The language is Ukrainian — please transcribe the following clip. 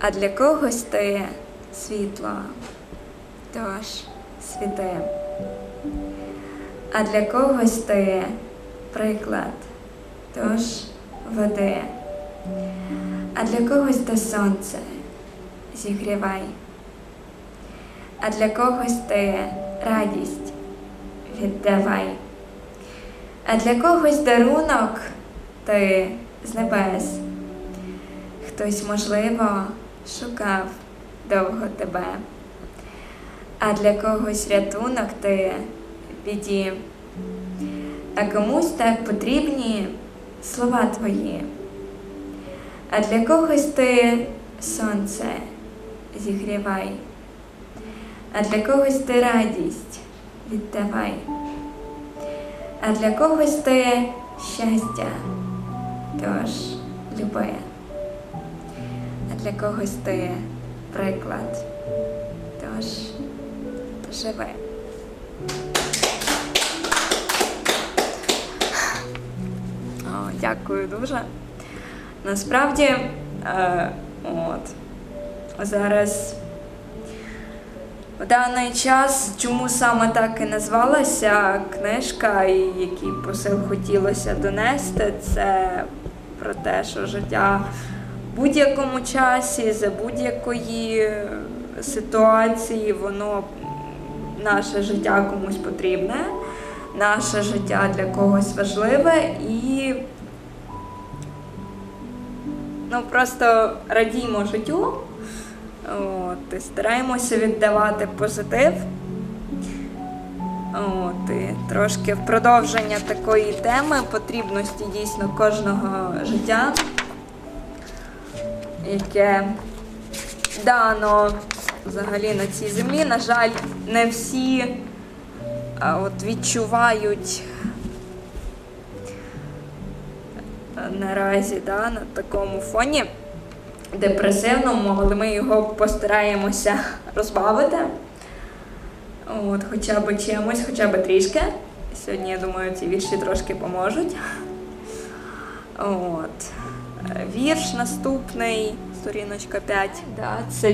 а для когось ти світло, тож світи. А для когось ти приклад, тож веди. А для когось ти сонце, зігрівай. А для когось ти радість віддавай. А для когось дарунок ти з небес. Хтось, можливо, шукав довго тебе. А для когось рятунок ти біді. А комусь так потрібні слова твої. А для когось ти сонце зігрівай, а для когось ти радість віддавай, а для когось ти щастя, тож люби, а для когось ти приклад, тож живи. Дякую дуже. Насправді, е, от, зараз в даний час, чому саме так і назвалася книжка, і який посил хотілося донести, це про те, що життя будь-якому часі, за будь-якої ситуації, воно наше життя комусь потрібне, наше життя для когось важливе і ну просто радіємо життю. От, і стараємося віддавати позитив. От, і трошки в продовження такої теми потрібності дійсно кожного життя, яке дано взагалі на цій землі. На жаль, не всі а, от, відчувають е, наразі да, на такому фоні депресивному, але ми його постараємося розбавити. От, хоча б чимось, хоча б трішки. Сьогодні, я думаю, ці вірші трошки поможуть. От. Е, Вірш наступний, сторіночка 5. Да, це